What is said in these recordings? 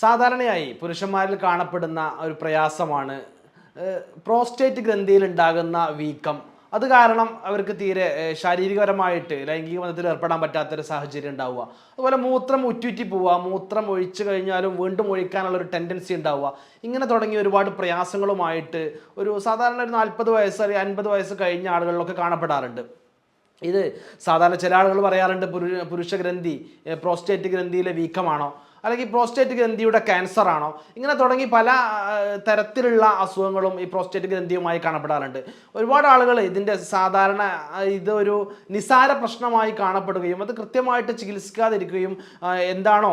സാധാരണയായി പുരുഷന്മാരിൽ കാണപ്പെടുന്ന ഒരു പ്രയാസമാണ് പ്രോസ്റ്റേറ്റ് ഗ്രന്ഥിയിൽ ഉണ്ടാകുന്ന വീക്കം. അത് കാരണം അവർക്ക് തീരെ ശാരീരികപരമായിട്ട് ലൈംഗിക ബന്ധത്തിൽ ഏർപ്പെടാൻ പറ്റാത്തൊരു സാഹചര്യം ഉണ്ടാവുക. അതുപോലെ മൂത്രം ഉറ്റുറ്റി പോവുക മൂത്രം ഒഴിച്ചു കഴിഞ്ഞാലും വീണ്ടും ഒഴിക്കാനുള്ള ഒരു ടെൻഡൻസി ഉണ്ടാവുക. ഇങ്ങനെ തുടങ്ങിയ ഒരുപാട് പ്രയാസങ്ങളുമായിട്ട് ഒരു സാധാരണ ഒരു നാൽപ്പത് വയസ്സ് അല്ലെങ്കിൽ അൻപത് വയസ്സ് കഴിഞ്ഞ ആളുകളിലൊക്കെ കാണപ്പെടാറുണ്ട്. ഇത് സാധാരണ ചില ആളുകൾ പറയാറുണ്ട് പുരുഷ ഗ്രന്ഥി പ്രോസ്റ്റേറ്റ് ഗ്രന്ഥിയിലെ വീക്കമാണോ? അല്ലെങ്കിൽ പ്രോസ്റ്റേറ്റ് ഗ്രന്ഥിയുടെ ക്യാൻസർ ആണോ? ഇങ്ങനെ തുടങ്ങി പല തരത്തിലുള്ള അസുഖങ്ങളും ഈ പ്രോസ്റ്റേറ്റ് ഗ്രന്ഥിയുമായി കാണപ്പെടാറുണ്ട്. ഒരുപാട് ആളുകൾ ഇതിന്റെ സാധാരണ ഇതൊരു നിസാര പ്രശ്നമായി കാണപ്പെടുകയും അത് കൃത്യമായിട്ട് ചികിത്സിക്കാതിരിക്കുകയും എന്താണോ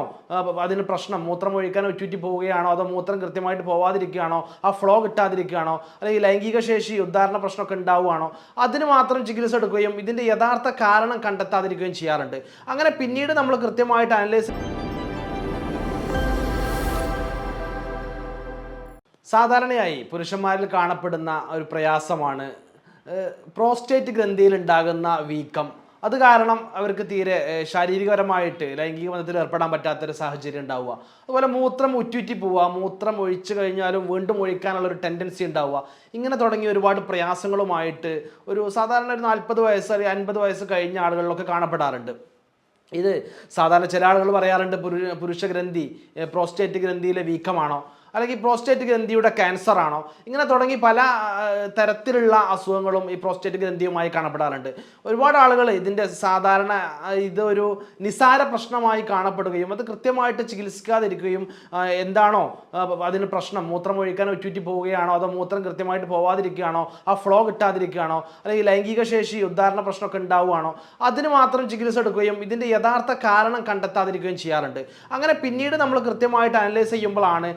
അതിന് പ്രശ്നം? മൂത്രം ഒഴിക്കാൻ ഒറ്റുറ്റി പോവുകയാണോ? അതോ മൂത്രം കൃത്യമായിട്ട് പോവാതിരിക്കുകയാണോ? ആ ഫ്ലോ കിട്ടാതിരിക്കുകയാണോ? അല്ലെങ്കിൽ ലൈംഗിക ശേഷി ഉദ്ധാരണ പ്രശ്നമൊക്കെ ഉണ്ടാവുകയാണോ? അതിന് മാത്രം ചികിത്സ എടുക്കുകയും ഇതിന്റെ യഥാർത്ഥ കാരണം കണ്ടെത്താതിരിക്കുകയും ചെയ്യാറുണ്ട്. അങ്ങനെ പിന്നീട് നമ്മൾ കൃത്യമായിട്ട് അനലൈസ് സാധാരണയായി പുരുഷന്മാരിൽ കാണപ്പെടുന്ന ഒരു പ്രയാസമാണ് പ്രോസ്റ്റേറ്റ് ഗ്രന്ഥിയിൽ ഉണ്ടാകുന്ന വീക്കം. അത് കാരണം അവർക്ക് തീരെ ശാരീരികപരമായിട്ട് ലൈംഗിക ബന്ധത്തിൽ ഏർപ്പെടാൻ പറ്റാത്തൊരു സാഹചര്യം ഉണ്ടാവുക. അതുപോലെ മൂത്രം ഉറ്റുറ്റി പോവുക മൂത്രം ഒഴിച്ചു കഴിഞ്ഞാലും വീണ്ടും ഒഴിക്കാനുള്ള ഒരു ടെൻഡൻസി ഉണ്ടാവുക. ഇങ്ങനെ തുടങ്ങിയ ഒരുപാട് പ്രയാസങ്ങളുമായിട്ട് ഒരു സാധാരണ ഒരു നാൽപ്പത് വയസ്സ് അല്ലെങ്കിൽ അൻപത് വയസ്സ് കഴിഞ്ഞ ആളുകളിലൊക്കെ കാണപ്പെടാറുണ്ട്. ഇത് സാധാരണ ചില ആളുകൾ പറയാറുണ്ട് പുരുഷ ഗ്രന്ഥി പ്രോസ്റ്റേറ്റ് ഗ്രന്ഥിയിലെ വീക്കമാണോ? അല്ലെങ്കിൽ പ്രോസ്റ്റേറ്റ് ഗ്രന്ഥിയുടെ ക്യാൻസർ ആണോ? ഇങ്ങനെ തുടങ്ങി പല തരത്തിലുള്ള അസുഖങ്ങളും ഈ പ്രോസ്റ്റേറ്റ് ഗ്രന്ഥിയുമായി കാണപ്പെടാറുണ്ട്. ഒരുപാട് ആളുകൾ ഇതിന്റെ സാധാരണ ഇതൊരു നിസാര പ്രശ്നമായി കാണപ്പെടുകയും അത് കൃത്യമായിട്ട് ചികിത്സിക്കാതിരിക്കുകയും എന്താണോ അതിന് പ്രശ്നം മൂത്രം ഒഴിക്കാൻ ഒറ്റുറ്റി പോവുകയാണോ അതോ മൂത്രം കൃത്യമായിട്ട് പോവാതിരിക്കുകയാണോ ആ ഫ്ലോ കിട്ടാതിരിക്കുകയാണോ അല്ലെങ്കിൽ ലൈംഗിക ശേഷി ഉദ്ധാരണ പ്രശ്നമൊക്കെ ഉണ്ടാവുകയാണോ അതിന് മാത്രം ചികിത്സ എടുക്കുകയും ഇതിന്റെ യഥാർത്ഥ കാരണം കണ്ടെത്താതിരിക്കുകയും ചെയ്യാറുണ്ട്. അങ്ങനെ പിന്നീട് നമ്മൾ കൃത്യമായിട്ട് അനലൈസ് ചെയ്യുമ്പോഴാണ്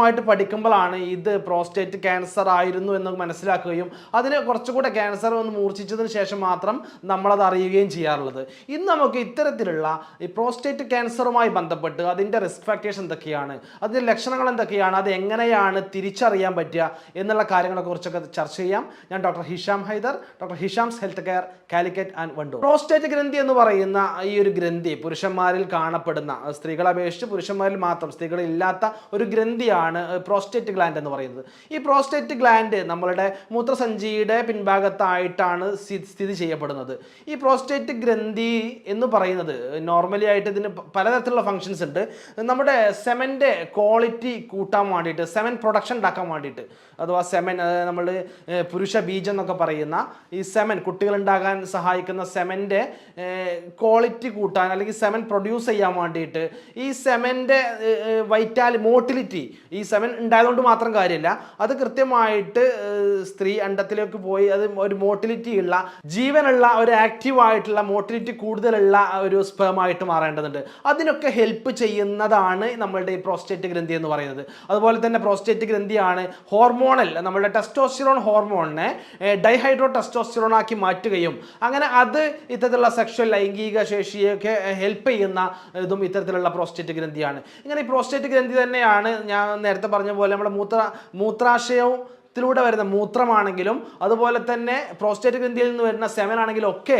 കൃത്യമായിട്ട് പഠിക്കുമ്പോഴാണ് ഇത് പ്രോസ്റ്റേറ്റ് ക്യാൻസർ ആയിരുന്നു എന്ന് മനസ്സിലാക്കുകയും അതിന് കുറച്ചുകൂടെ ക്യാൻസർ ഒന്ന് മൂർച്ഛിച്ചതിന് ശേഷം മാത്രം നമ്മളത് അറിയുകയും ചെയ്യാറുള്ളത്. ഇന്ന് നമുക്ക് ഇത്തരത്തിലുള്ള ഈ പ്രോസ്റ്റേറ്റ് ക്യാൻസറുമായി ബന്ധപ്പെട്ട് അതിന്റെ റിസ്ക് ഫാക്ടേഴ്സ് എന്തൊക്കെയാണ് അതിന്റെ ലക്ഷണങ്ങൾ എന്തൊക്കെയാണ് അത് എങ്ങനെയാണ് തിരിച്ചറിയാൻ പറ്റുക എന്നുള്ള കാര്യങ്ങളെക്കുറിച്ചൊക്കെ ചർച്ച ചെയ്യാം. ഞാൻ doctor Hisham Haider doctor Hisham's health care Calicut and Wandoor. Prostate ഗ്രന്ഥി എന്ന് പറയുന്ന ഈ ഒരു ഗ്രന്ഥി പുരുഷന്മാരിൽ കാണപ്പെടുന്ന സ്ത്രീകളെ അപേക്ഷിച്ച് പുരുഷന്മാരിൽ മാത്രം സ്ത്രീകളില്ലാത്ത ഒരു ഗ്രന്ഥിയാണ് പ്രോസ്റ്റേറ്റ് ഗ്ലാൻഡ് എന്ന് പറയുന്നത്. ഈ പ്രോസ്റ്റേറ്റ് ഗ്ലാൻഡ് നമ്മളുടെ മൂത്രസഞ്ചിയുടെ പിൻഭാഗത്തായിട്ടാണ് സ്ഥിതി ചെയ്യപ്പെടുന്നത്. ഈ പ്രോസ്റ്റേറ്റ് ഗ്രന്ഥി എന്ന് പറയുന്നത് നോർമലി ആയിട്ട് ഇതിന് പലതരത്തിലുള്ള ഫങ്ഷൻസ് ഉണ്ട്. നമ്മുടെ സെമന്റെ ക്വാളിറ്റി കൂട്ടാൻ വേണ്ടിയിട്ട് സെമൻ പ്രൊഡക്ഷൻ ഉണ്ടാക്കാൻ വേണ്ടിയിട്ട് അഥവാ സെമൻ നമ്മൾ പുരുഷ ബീജം എന്നൊക്കെ പറയുന്ന ഈ സെമൻ കുട്ടികളുണ്ടാകാൻ സഹായിക്കുന്ന സെമന്റെ ക്വാളിറ്റി കൂട്ടാൻ അല്ലെങ്കിൽ സെമൻ പ്രൊഡ്യൂസ് ചെയ്യാൻ വേണ്ടിയിട്ട് ഈ സെമന്റെ വൈറ്റാലി മോട്ടിലിറ്റി ഈ സെവൻ ഉണ്ടായതുകൊണ്ട് മാത്രം കാര്യമില്ല. അത് കൃത്യമായിട്ട് സ്ത്രീ അണ്ടത്തിലേക്ക് പോയി അത് ഒരു മോട്ടിലിറ്റി ഉള്ള ജീവനുള്ള ഒരു ആക്റ്റീവ് ആയിട്ടുള്ള മോട്ടിലിറ്റി കൂടുതലുള്ള ഒരു സ്പേമായിട്ട് മാറേണ്ടതുണ്ട്. അതിനൊക്കെ ഹെൽപ്പ് ചെയ്യുന്നതാണ് നമ്മളുടെ ഈ പ്രോസ്റ്റേറ്റ് ഗ്രന്ഥി എന്ന് പറയുന്നത്. അതുപോലെ തന്നെ പ്രോസ്റ്റേറ്റ് ഗ്രന്ഥിയാണ് ഹോർമോണൽ നമ്മളുടെ ടെസ്റ്റോസ്റ്റിറോൺ ഹോർമോണിനെ ഡൈഹൈഡ്രോ ടെസ്റ്റോസ്റ്റിറോൺ ആക്കി മാറ്റുകയും അങ്ങനെ അത് ഇത്തരത്തിലുള്ള സെക്ഷൽ ലൈംഗിക ശേഷിയൊക്കെ ഹെൽപ്പ് ചെയ്യുന്ന ഇതും ഇത്തരത്തിലുള്ള പ്രോസ്റ്റേറ്റ് ഗ്രന്ഥിയാണ്. ഇങ്ങനെ ഈ പ്രോസ്റ്റേറ്റ് ഗ്രന്ഥി തന്നെയാണ് ഞാൻ നേരത്തെ പറഞ്ഞ പോലെ നമ്മുടെ മൂത്ര മൂത്രാശയവും ത്തിലൂടെ വരുന്ന മൂത്രമാണെങ്കിലും അതുപോലെ തന്നെ പ്രോസ്റ്റേറ്റ് ഗ്രന്ഥിയിൽ നിന്ന് വരുന്ന സെമൻ ആണെങ്കിലും ഒക്കെ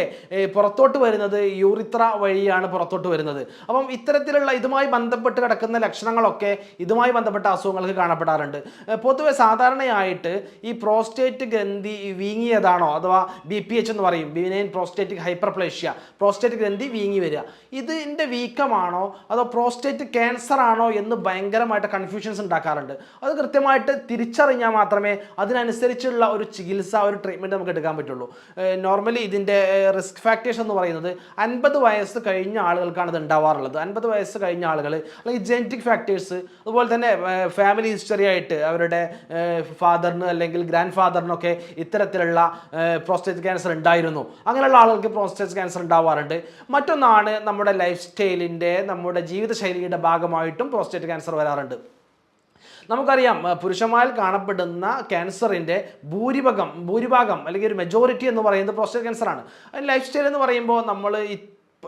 പുറത്തോട്ട് വരുന്നത് യൂറിത്ര വഴിയാണ് പുറത്തോട്ട് വരുന്നത്. അപ്പം ഇത്തരത്തിലുള്ള ഇതുമായി ബന്ധപ്പെട്ട് കിടക്കുന്ന ലക്ഷണങ്ങളൊക്കെ ഇതുമായി ബന്ധപ്പെട്ട അസുഖങ്ങൾക്ക് കാണപ്പെടാറുണ്ട്. പൊതുവെ സാധാരണയായിട്ട് ഈ പ്രോസ്റ്റേറ്റ് ഗ്രന്ഥി വീങ്ങിയതാണോ അഥവാ ബി പി എച്ച് എന്ന് പറയും ബിനൈൻ പ്രോസ്റ്റേറ്റിക് ഹൈപ്പർപ്ലേഷ്യ പ്രോസ്റ്റേറ്റ് ഗ്രന്ഥി വീങ്ങി വരിക. ഇതിന്റെ വീക്കമാണോ അതോ പ്രോസ്റ്റേറ്റ് ക്യാൻസർ ആണോ എന്ന് ഭയങ്കരമായിട്ട് കൺഫ്യൂഷൻസ് ഉണ്ടാക്കാറുണ്ട്. അത് കൃത്യമായിട്ട് തിരിച്ചറിഞ്ഞാൽ മാത്രമേ അതിനനുസരിച്ചുള്ള ഒരു ചികിത്സ ഒരു ട്രീറ്റ്മെന്റ് നമുക്ക് എടുക്കാൻ പറ്റുള്ളൂ. നോർമലി ഇതിന്റെ റിസ്ക് ഫാക്ടേഴ്സ് എന്ന് പറയുന്നത് അൻപത് വയസ്സ് കഴിഞ്ഞ ആളുകൾക്കാണ് ഇത് ഉണ്ടാവാറുള്ളത്. അൻപത് വയസ്സ് കഴിഞ്ഞ ആളുകൾ അല്ലെങ്കിൽ ജെനറ്റിക് ഫാക്ടേഴ്സ് അതുപോലെ തന്നെ ഫാമിലി ഹിസ്റ്ററി ആയിട്ട് അവരുടെ ഫാദറിന് അല്ലെങ്കിൽ ഗ്രാൻഡ് ഫാദറിനൊക്കെ ഇത്തരത്തിലുള്ള പ്രോസ്റ്റേറ്റ് ക്യാൻസർ ഉണ്ടായിരുന്നു. അങ്ങനെയുള്ള ആളുകൾക്ക് പ്രോസ്റ്റേറ്റ് ക്യാൻസർ ഉണ്ടാവാറുണ്ട്. മറ്റൊന്നാണ് നമ്മുടെ ലൈഫ് സ്റ്റൈലിന്റെ നമ്മുടെ ജീവിതശൈലിയുടെ ഭാഗമായിട്ടും പ്രോസ്റ്റേറ്റ് ക്യാൻസർ വരാറുണ്ട്. നമുക്കറിയാം പുരുഷന്മാരിൽ കാണപ്പെടുന്ന ക്യാൻസറിന്റെ ഭൂരിഭാഗം ഭൂരിഭാഗം അല്ലെങ്കിൽ ഒരു മെജോറിറ്റി എന്ന് പറയുന്നത് പ്രോസ്റ്റേറ്റ് ക്യാൻസറാണ് ലൈഫ് സ്റ്റൈൽ എന്ന് പറയുമ്പോൾ നമ്മൾ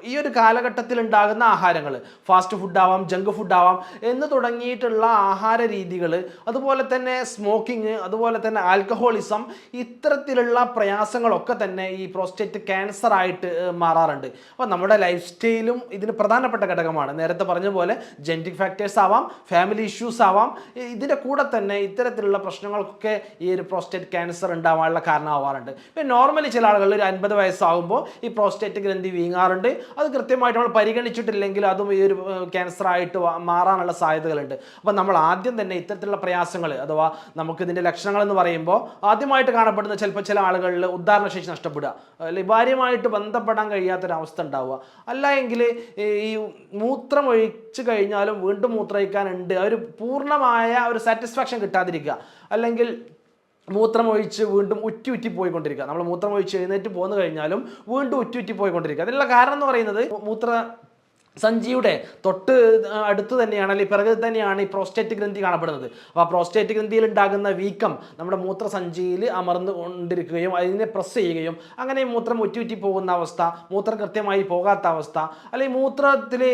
ഈ ഒരു കാലഘട്ടത്തിൽ ഉണ്ടാകുന്ന ആഹാരങ്ങൾ ഫാസ്റ്റ് ഫുഡ് ആവാം ജങ്ക് ഫുഡ് ആവാം എന്ന് തുടങ്ങിയിട്ടുള്ള ആഹാര രീതികൾ അതുപോലെ തന്നെ സ്മോക്കിംഗ് അതുപോലെ തന്നെ ആൽക്കഹോളിസം ഇത്തരത്തിലുള്ള പ്രയാസങ്ങളൊക്കെ തന്നെ ഈ പ്രോസ്റ്റേറ്റ് ക്യാൻസർ ആയിട്ട് മാറാറുണ്ട്. അപ്പോൾ നമ്മുടെ ലൈഫ് സ്റ്റൈലും ഇതിന് പ്രധാനപ്പെട്ട ഘടകമാണ്. നേരത്തെ പറഞ്ഞ പോലെ ജനറ്റിക് ഫാക്ടേഴ്സ് ആവാം ഫാമിലി ഇഷ്യൂസ് ആവാം ഇതിന്റെ കൂടെ തന്നെ ഇത്തരത്തിലുള്ള പ്രശ്നങ്ങൾക്കൊക്കെ ഈ ഒരു പ്രോസ്റ്റേറ്റ് ക്യാൻസർ ഉണ്ടാവാനുള്ള കാരണമാവാറുണ്ട്. ഇപ്പം നോർമലി ചില ആളുകൾ ഒരു അൻപത് വയസ്സാകുമ്പോൾ ഈ പ്രോസ്റ്റേറ്റ് ഗ്രന്ഥി വീങ്ങാറുണ്ട്. അത് കൃത്യമായിട്ട് നമ്മൾ പരിഗണിച്ചിട്ടില്ലെങ്കിൽ അതും ഈ ഒരു ക്യാൻസർ ആയിട്ട് മാറാനുള്ള സാധ്യതകളുണ്ട്. അപ്പം നമ്മൾ ആദ്യം തന്നെ ഇത്തരത്തിലുള്ള പ്രയാസങ്ങൾ അഥവാ നമുക്ക് ഇതിന്റെ ലക്ഷണങ്ങൾ എന്ന് പറയുമ്പോൾ ആദ്യമായിട്ട് കാണപ്പെടുന്ന ചിലപ്പോൾ ചില ആളുകളിൽ ഉദാഹരണശേഷി നഷ്ടപ്പെടുക. അല്ലെങ്കിൽ ഭാര്യമായിട്ട് ബന്ധപ്പെടാൻ കഴിയാത്തൊരവസ്ഥ ഉണ്ടാവുക. അല്ല എങ്കിൽ ഈ മൂത്രം ഒഴിച്ചു കഴിഞ്ഞാലും വീണ്ടും മൂത്രമൊഴിക്കാനുണ്ട്. ആ ഒരു പൂർണമായ ഒരു സാറ്റിസ്ഫാക്ഷൻ കിട്ടാതിരിക്കുക. അല്ലെങ്കിൽ മൂത്രം ഒഴിച്ച് വീണ്ടും ഉറ്റി ഉറ്റി പോയിക്കൊണ്ടിരിക്കുക. നമ്മൾ മൂത്രം ഒഴിച്ച് എഴുന്നേറ്റ് പോന്നു കഴിഞ്ഞാലും വീണ്ടും ഉറ്റി ഉറ്റി പോയിക്കൊണ്ടിരിക്കുക. അതിനുള്ള കാരണം എന്ന് പറയുന്നത് മൂത്ര സഞ്ചിയുടെ തൊട്ട് അടുത്ത് തന്നെയാണ് അല്ലെങ്കിൽ പിറകിൽ തന്നെയാണ് ഈ പ്രോസ്റ്റേറ്റ് ഗ്രന്ഥി കാണപ്പെടുന്നത്. അപ്പോൾ ആ പ്രോസ്റ്റേറ്റ് ഗ്രന്ഥിയിൽ ഉണ്ടാകുന്ന വീക്കം നമ്മുടെ മൂത്രസഞ്ചിയിൽ അമർന്നു കൊണ്ടിരിക്കുകയും അതിനെ പ്രസ് ചെയ്യുകയും അങ്ങനെ മൂത്രം ഉറ്റി പോകുന്ന അവസ്ഥ മൂത്രം കൃത്യമായി പോകാത്ത അവസ്ഥ അല്ലെങ്കിൽ മൂത്രത്തിൽ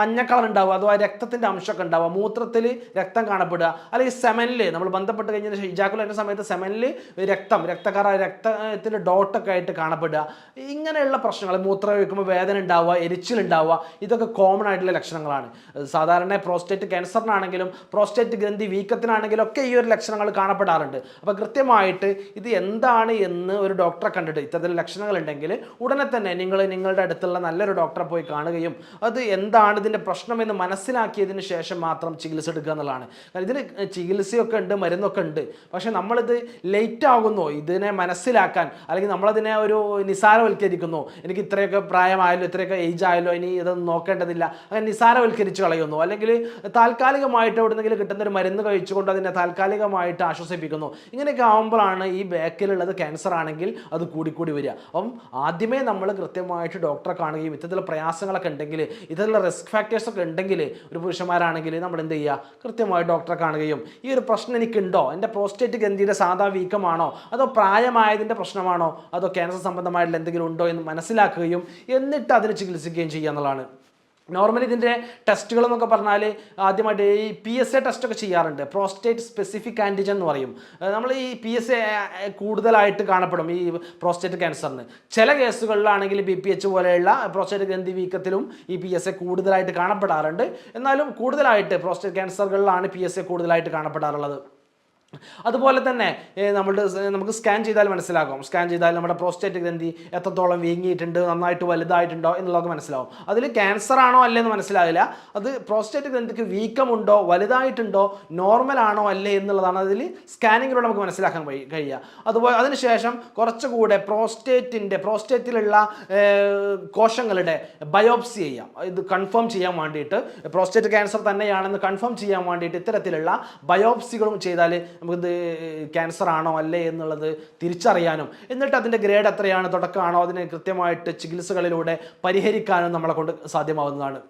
മഞ്ഞക്കളർ കളർ ഉണ്ടാവുക അഥവാ രക്തത്തിന്റെ അംശമൊക്കെ ഉണ്ടാവുക മൂത്രത്തിൽ രക്തം കാണപ്പെടുക അല്ലെങ്കിൽ സെമനിൽ നമ്മൾ ബന്ധപ്പെട്ട് കഴിഞ്ഞാൽ ഇജാക്കുലേറ്റ സമയത്ത് സെമനിൽ രക്തം രക്തക്കറ രക്തത്തിന്റെ ഡോട്ടൊക്കെ ആയിട്ട് കാണപ്പെടുക. ഇങ്ങനെയുള്ള പ്രശ്നങ്ങൾ മൂത്രം ഒഴിക്കുമ്പോൾ വേദന ഉണ്ടാവുക എരിച്ചിലുണ്ടാവുക ഇതൊക്കെ കോമൺ ആയിട്ടുള്ള ലക്ഷണങ്ങളാണ്. സാധാരണ പ്രോസ്റ്റേറ്റ് ക്യാൻസറിനാണെങ്കിലും പ്രോസ്റ്റേറ്റ് ഗ്രന്ഥി വീക്കത്തിനാണെങ്കിലും ഒക്കെ ഈ ഒരു ലക്ഷണങ്ങൾ കാണപ്പെടാറുണ്ട്. അപ്പോൾ കൃത്യമായിട്ട് ഇത് എന്താണ് എന്ന് ഒരു ഡോക്ടറെ കണ്ടിട്ട് ഇത്തരത്തിൽ ലക്ഷണങ്ങൾ ഉണ്ടെങ്കിൽ ഉടനെ തന്നെ നിങ്ങൾ നിങ്ങളുടെ അടുത്തുള്ള നല്ലൊരു ഡോക്ടറെ പോയി കാണുകയും അത് എന്താണ് ഇതിന്റെ പ്രശ്നമെന്ന് മനസ്സിലാക്കിയതിന് ശേഷം മാത്രം ചികിത്സ എടുക്കുക എന്നുള്ളതാണ്. കാരണം ഇതിന് ചികിത്സയൊക്കെ ഉണ്ട് മരുന്നൊക്കെ ഉണ്ട്. പക്ഷേ നമ്മളിത് ലേറ്റ് ആകുന്നു. ഇതിനെ മനസ്സിലാക്കാൻ അല്ലെങ്കിൽ നമ്മളതിനെ ഒരു നിസാരവൽക്കരിക്കുന്നു എനിക്ക് ഇത്രയൊക്കെ പ്രായമായല്ലോ ഇത്രയൊക്കെ ഏജ് ആയല്ലോ ഇനി ഇതൊന്നും നോക്കേണ്ടതില്ല. അങ്ങനെ നിസാരവൽക്കരിച്ച് കളയുന്നു. അല്ലെങ്കിൽ താൽക്കാലികമായിട്ട് എവിടെന്നെങ്കിലും കിട്ടുന്ന ഒരു മരുന്ന് കഴിച്ചുകൊണ്ട് അതിനെ താൽക്കാലികമായിട്ട് ആശ്വസിപ്പിക്കുന്നു. ഇങ്ങനെയൊക്കെ ആകുമ്പോഴാണ് ഈ ബാക്കിലുള്ളത് ക്യാൻസർ ആണെങ്കിൽ അത് കൂടിക്കൂടി വരിക. അപ്പം ആദ്യമേ നമ്മൾ കൃത്യമായിട്ട് ഡോക്ടറെ കാണുകയും ഇത്തരത്തിലുള്ള പ്രയാസങ്ങളൊക്കെ ഉണ്ടെങ്കിൽ ഇത്തരത്തിലുള്ള റിസ്ക് ഫാക്ടേഴ്സ് ഒക്കെ ഉണ്ടെങ്കിൽ ഒരു പുരുഷന്മാരാണെങ്കിൽ നമ്മൾ എന്ത് ചെയ്യുക? കൃത്യമായി ഡോക്ടറെ കാണുകയും ഈ ഒരു പ്രശ്നം എനിക്കുണ്ടോ? എന്റെ പ്രോസ്റ്റേറ്റ് ഗ്രന്ഥിയുടെ സാധാ വീക്കമാണോ? അതോ പ്രായമായതിന്റെ പ്രശ്നമാണോ? അതോ ക്യാൻസർ സംബന്ധമായിട്ടുള്ള എന്തെങ്കിലും ഉണ്ടോ എന്ന് മനസ്സിലാക്കുകയും എന്നിട്ട് അതിന് ചികിത്സിക്കുകയും ചെയ്യുക എന്നുള്ളതാണ്. നോർമലി ഇതിന്റെ ടെസ്റ്റുകൾ എന്നൊക്കെ പറഞ്ഞാൽ ആദ്യമായിട്ട് ഈ പി എസ് എ ടെസ്റ്റൊക്കെ ചെയ്യാറുണ്ട്. പ്രോസ്റ്റേറ്റ് സ്പെസിഫിക് ആന്റിജൻ എന്ന് പറയും. നമ്മൾ ഈ പി എസ് എ കൂടുതലായിട്ട് കാണപ്പെടും ഈ പ്രോസ്റ്റേറ്റ് ക്യാൻസറിന് ചില കേസുകളിലാണെങ്കിൽ ബി പി എച്ച് പോലെയുള്ള പ്രോസ്റ്റേറ്റ് ഗ്രന്ഥി വീക്കത്തിലും ഈ പി എസ് എ കൂടുതലായിട്ട് കാണപ്പെടാറുണ്ട്. എന്നാലും കൂടുതലായിട്ട് പ്രോസ്റ്റേറ്റ് ക്യാൻസറുകളിലാണ് പി എസ് എ കൂടുതലായിട്ട് കാണപ്പെടാറുള്ളത്. അതുപോലെ തന്നെ നമ്മുടെ നമുക്ക് സ്കാൻ ചെയ്താൽ മനസ്സിലാകും. സ്കാൻ ചെയ്താൽ നമ്മുടെ പ്രോസ്റ്റേറ്റ് ഗ്രന്ഥി എത്രത്തോളം വീങ്ങിയിട്ടുണ്ട് നന്നായിട്ട് വലുതായിട്ടുണ്ടോ എന്നുള്ളതൊക്കെ മനസ്സിലാവും. അതിൽ ക്യാൻസർ ആണോ അല്ലേ എന്ന് മനസ്സിലാകില്ല. അത് പ്രോസ്റ്റേറ്റ് ഗ്രന്ഥിക്ക് വീക്കമുണ്ടോ വലുതായിട്ടുണ്ടോ നോർമൽ ആണോ അല്ലേ എന്നുള്ളതാണ് അതിൽ സ്കാനിങ്ങിലൂടെ നമുക്ക് മനസ്സിലാക്കാൻ കഴി- കഴിയുക. അതുപോലെ അതിനുശേഷം കുറച്ചുകൂടെ പ്രോസ്റ്റേറ്റിന്റെ പ്രോസ്റ്റേറ്റിലുള്ള കോശങ്ങളുടെ ബയോപ്സി ചെയ്യാം. ഇത് കൺഫേം ചെയ്യാൻ വേണ്ടിയിട്ട്. പ്രോസ്റ്റേറ്റ് ക്യാൻസർ തന്നെയാണെന്ന് കൺഫേം ചെയ്യാൻ വേണ്ടിയിട്ട് ഇത്തരത്തിലുള്ള ബയോപ്സികളും ചെയ്താൽ നമുക്കിത് ക്യാൻസർ ആണോ അല്ലേ എന്നുള്ളത് തിരിച്ചറിയാനും എന്നിട്ട് അതിന്റെ ഗ്രേഡ് എത്രയാണ് തുടക്കമാണോ അതിനെ കൃത്യമായിട്ട് ചികിത്സകളിലൂടെ പരിഹരിക്കാനും നമ്മളെ കൊണ്ട് സാധ്യമാവുന്നതാണ്.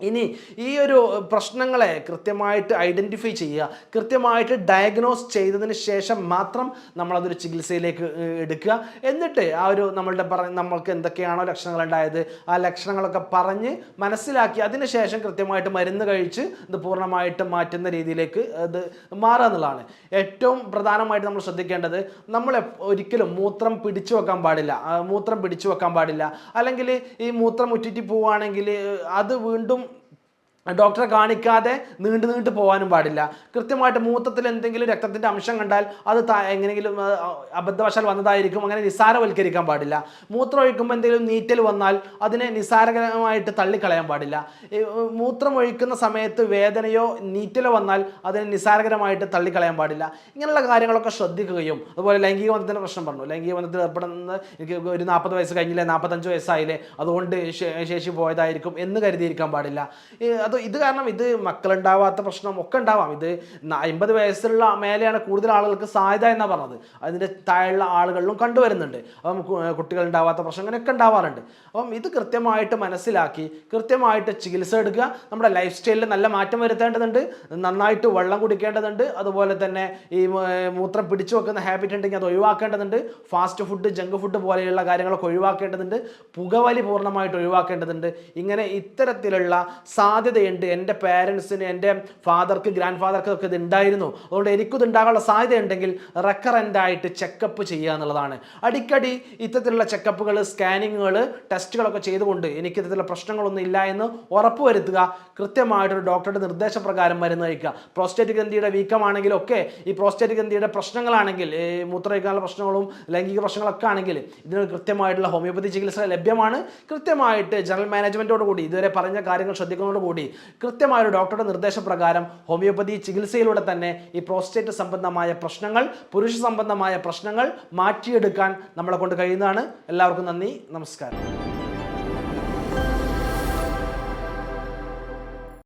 ഇനി ഈ ഒരു പ്രശ്നങ്ങളെ കൃത്യമായിട്ട് ഐഡന്റിഫൈ ചെയ്യുക കൃത്യമായിട്ട് ഡയഗ്നോസ് ചെയ്തതിന് ശേഷം മാത്രം നമ്മളതൊരു ചികിത്സയിലേക്ക് എടുക്കുക. എന്നിട്ട് ആ ഒരു നമ്മളുടെ പറ നമ്മൾക്ക് എന്തൊക്കെയാണോ ലക്ഷണങ്ങൾ ഉണ്ടായത് ആ ലക്ഷണങ്ങളൊക്കെ പറഞ്ഞ് മനസ്സിലാക്കി അതിന് ശേഷം കൃത്യമായിട്ട് മരുന്ന് കഴിച്ച് ഇത് പൂർണമായിട്ട് മാറ്റുന്ന രീതിയിലേക്ക് അത് മാറുക എന്നുള്ളതാണ്. ഏറ്റവും പ്രധാനമായിട്ട് നമ്മൾ ശ്രദ്ധിക്കേണ്ടത് നമ്മൾ ഒരിക്കലും മൂത്രം പിടിച്ചു വെക്കാൻ പാടില്ല. മൂത്രം പിടിച്ചു വെക്കാൻ പാടില്ല. അല്ലെങ്കിൽ ഈ മൂത്രം ഉറ്റിറ്റി പോവുകയാണെങ്കിൽ അത് വീണ്ടും ഡോക്ടറെ കാണിക്കാതെ നീണ്ടു നീണ്ടു പോകാനും പാടില്ല. കൃത്യമായിട്ട് മൂത്രത്തിൽ എന്തെങ്കിലും രക്തത്തിന്റെ അംശം കണ്ടാൽ അത് എങ്ങനെയെങ്കിലും അബദ്ധവശാൽ വന്നതായിരിക്കും. അങ്ങനെ നിസ്സാരവൽക്കരിക്കാൻ പാടില്ല. മൂത്രം ഒഴിക്കുമ്പോൾ എന്തെങ്കിലും നീറ്റൽ വന്നാൽ അതിനെ നിസ്സാരകരമായിട്ട് തള്ളിക്കളയാൻ പാടില്ല. മൂത്രം ഒഴിക്കുന്ന സമയത്ത് വേദനയോ നീറ്റലോ വന്നാൽ അതിനെ നിസ്സാരകരമായിട്ട് തള്ളിക്കളയാൻ പാടില്ല. ഇങ്ങനെയുള്ള കാര്യങ്ങളൊക്കെ ശ്രദ്ധിക്കുകയും അതുപോലെ ലൈംഗിക ബന്ധത്തിന്റെ പ്രശ്നം പറഞ്ഞു. ലൈംഗിക ബന്ധത്തിൽ ഏർപ്പെടുന്നത് എനിക്ക് ഒരു നാൽപ്പത് വയസ്സ് കഴിഞ്ഞില്ലേ നാൽപ്പത്തഞ്ച് വയസ്സായില്ലേ അതുകൊണ്ട് ശേഷി പോയതായിരിക്കും എന്ന് കരുതിയിരിക്കാൻ പാടില്ല. അത് ഇത് കാരണം ഇത് മക്കളുണ്ടാവാത്ത പ്രശ്നം ഒക്കെ ഉണ്ടാവാം. ഇത് അമ്പത് വയസ്സുള്ള മേലെയാണ് കൂടുതൽ ആളുകൾക്ക് സാധ്യത എന്നാണ് പറഞ്ഞത്. അതിന്റെ താഴെയുള്ള ആളുകളിലും കണ്ടുവരുന്നുണ്ട്. അപ്പം കുട്ടികൾ ഉണ്ടാവാത്ത പ്രശ്നം അങ്ങനെയൊക്കെ ഉണ്ടാവാറുണ്ട്. അപ്പം ഇത് കൃത്യമായിട്ട് മനസ്സിലാക്കി കൃത്യമായിട്ട് ചികിത്സ എടുക്കുക. നമ്മുടെ ലൈഫ് സ്റ്റൈലിൽ നല്ല മാറ്റം വരുത്തേണ്ടതുണ്ട്. നന്നായിട്ട് വെള്ളം കുടിക്കേണ്ടതുണ്ട്. അതുപോലെ തന്നെ ഈ മൂത്രം പിടിച്ചു വെക്കുന്ന ഹാബിറ്റ് ഉണ്ടെങ്കിൽ അത് ഒഴിവാക്കേണ്ടതുണ്ട്. ഫാസ്റ്റ് ഫുഡ് ജങ്ക് ഫുഡ് പോലെയുള്ള കാര്യങ്ങളൊക്കെ ഒഴിവാക്കേണ്ടതുണ്ട്. പുകവലി പൂർണമായിട്ട് ഒഴിവാക്കേണ്ടതുണ്ട്. ഇങ്ങനെ ഇത്തരത്തിലുള്ള സാധ്യതയുണ്ട് എന്റെ പേരൻസിന് എന്റെ ഫാദർക്ക് ഗ്രാൻഡ് ഫാദർക്ക് ഒക്കെ ഇത് ഉണ്ടായിരുന്നു. അതുകൊണ്ട് എനിക്കിത് ഉണ്ടാകാനുള്ള സാധ്യതയുണ്ടെങ്കിൽ റെക്കറന്റ് ആയിട്ട് ചെക്കപ്പ് ചെയ്യുക എന്നുള്ളതാണ്. അടിക്കടി ഇത്തരത്തിലുള്ള ചെക്കപ്പുകൾ സ്കാനിങ്ങുകൾ ടെസ്റ്റുകളൊക്കെ ചെയ്തുകൊണ്ട് എനിക്ക് ഇത്തരത്തിലുള്ള പ്രശ്നങ്ങളൊന്നും ഇല്ല എന്ന് ഉറപ്പുവരുത്തുക കൃത്യമായിട്ടൊരു ഡോക്ടറുടെ നിർദ്ദേശപ്രകാരം മരുന്ന് കഴിക്കുക. പ്രോസ്റ്റേറ്റ് ഗ്രന്ഥിയുടെ വീക്കമാണെങ്കിലൊക്കെ ഈ പ്രോസ്റ്റേറ്റ് ഗ്രന്ഥിയുടെ പ്രശ്നങ്ങളാണെങ്കിൽ മൂത്രമൊഴിക്കാനുള്ള പ്രശ്നങ്ങളും ലൈംഗിക പ്രശ്നങ്ങളൊക്കെ ആണെങ്കിൽ ഇതിന് കൃത്യമായിട്ടുള്ള ഹോമിയോപ്പതി ചികിത്സ ലഭ്യമാണ്. കൃത്യമായിട്ട് ജനറൽ മാനേജ്മെന്റോട് കൂടി ഇതുവരെ പറഞ്ഞ കാര്യങ്ങൾ ശ്രദ്ധിക്കുന്നതോടുകൂടി കൃത്യമായ ഒരു ഡോക്ടറുടെ നിർദ്ദേശപ്രകാരം ഹോമിയോപ്പതി ചികിത്സയിലൂടെ തന്നെ ഈ പ്രോസ്റ്റേറ്റ് സംബന്ധമായ പ്രശ്നങ്ങൾ പുരുഷ സംബന്ധമായ പ്രശ്നങ്ങൾ മാറ്റിയെടുക്കാൻ നമ്മളെ കൊണ്ട് കഴിയുന്നതാണ്. എല്ലാവർക്കും നന്ദി. നമസ്കാരം.